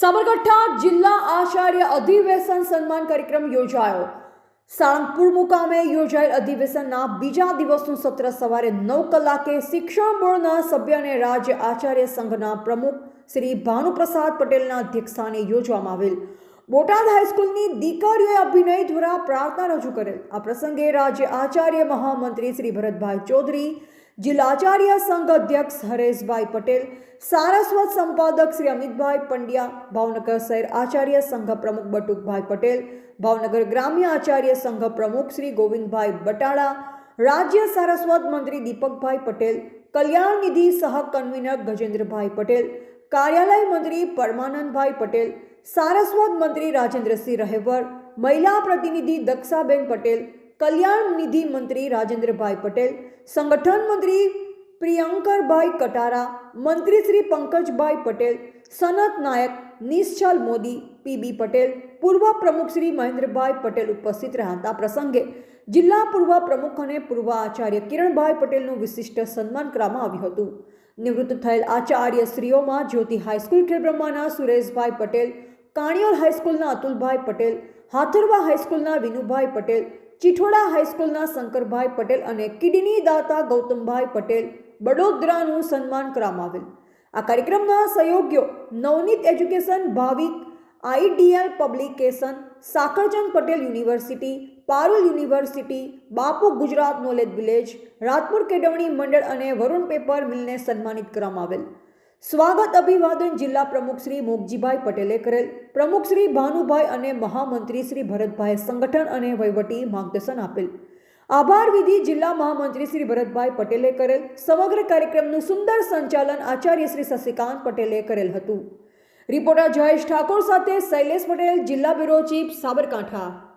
સાબરકાંઠા જિલ્લા આચાર્ય અધિવેશન સન્માન કાર્યક્રમ યોજાયો. સાળંગપુર મુકામે યોજાયેલ અધિવેશનના બીજા દિવસનું સત્ર સવારે નવ કલાકે શિક્ષણ બોર્ડના સભ્ય અને રાજ્ય આચાર્ય સંઘના પ્રમુખ શ્રી ભાનુપ્રસાદ પટેલના અધ્યક્ષસ્થાને યોજવામાં આવેલ. બોટાદ હાઈસ્કૂલની દીકરીઓએ અભિનય દ્વારા પ્રાર્થના રજૂ કરેલ. આ પ્રસંગે રાજ્ય આચાર્ય મહામંત્રી શ્રી ભરતભાઈ ચૌધરી જિલ્લા આચાર્ય સંઘ અધ્યક્ષ હરેશભાઈ પટેલ સારસ્વત સંપાદક શ્રી અમિતભાઈ પંડ્યા ભાવનગર શહેર આચાર્ય સંઘ પ્રમુખ બટુકભાઈ પટેલ ભાવનગર ગ્રામ્ય આચાર્ય સંઘ પ્રમુખ શ્રી ગોવિંદભાઈ બટાળા રાજ્ય સારસ્વત મંત્રી દીપકભાઈ પટેલ કલ્યાણ નિધિ સહ કન્વીનર ગજેન્દ્રભાઈ પટેલ કાર્યાલય મંત્રી પરમાનંદભાઈ પટેલ સારસ્વત મંત્રી રાજેન્દ્રસિંહ રહેવર મહિલા પ્રતિનિધિ દક્ષાબેન પટેલ કલ્યાણ નિધિ મંત્રી રાજેન્દ્રભાઈ પટેલ, સંગઠન મંત્રી પ્રિયંકરભાઈ કટારા, મંત્રી શ્રી પંકજભાઈ પટેલ, સનત નાયક નિશ્ચલ મોદી પીબી પટેલ, પૂર્વ પ્રમુખ શ્રી મહેન્દ્રભાઈ પટેલ ઉપસ્થિત રહ્યા હતા. પ્રસંગે જિલ્લા પૂર્વ પ્રમુખ અને પૂર્વ આચાર્ય કિરણભાઈ પટેલનું વિશિષ્ટ સન્માન કરવામાં આવ્યું હતું. નિવૃત્ત થયેલ આચાર્ય શ્રીઓમાં જ્યોતિ હાઈસ્કૂલ ખેડબ્રહ્માના સુરેશભાઈ પટેલ, કાણિયોલ હાઈસ્કૂલના અતુલભાઈ પટેલ, હાથરવા હાઈસ્કૂલના વિનુભાઈ પટેલ ચીઠોડા હાઈસ્કૂલના શંકરભાઈ પટેલ અને કિડની દાતા ગૌતમભાઈ પટેલ બડોદરાનું સન્માન કરવામાં આવેલ આ કાર્યક્રમના સહયોગીઓ Navneet education, Bhavik, IDL publication, Sakarchand Patel university, Parul university, Bapu Gujarat knowledge village, Rajpur કેળવણી મંડળ અને વરુણ પેપર મિલને સન્માનિત કરવામાં આવેલ સ્વાગત અભિવાદન જિલ્લા પ્રમુખ શ્રી મોગજીભાઈ પટેલે કરેલ. પ્રમુખ શ્રી ભાનુભાઈ અને મહામંત્રી શ્રી ભરતભાઈ સંગઠન અને વહીવટી માર્ગદર્શન આપેલ. આભાર વિધિ જિલ્લા મહામંત્રી શ્રી ભરતભાઈ પટેલે કરેલ. સમગ્ર કાર્યક્રમનું સુંદર સંચાલન આચાર્ય શ્રી શશિકાંત પટેલે કરેલ હતું. રિપોર્ટર જયેશ ઠાકોર સાથે શૈલેષ પટેલ, જિલ્લા બ્યુરો ચીફ સાબરકાંઠા.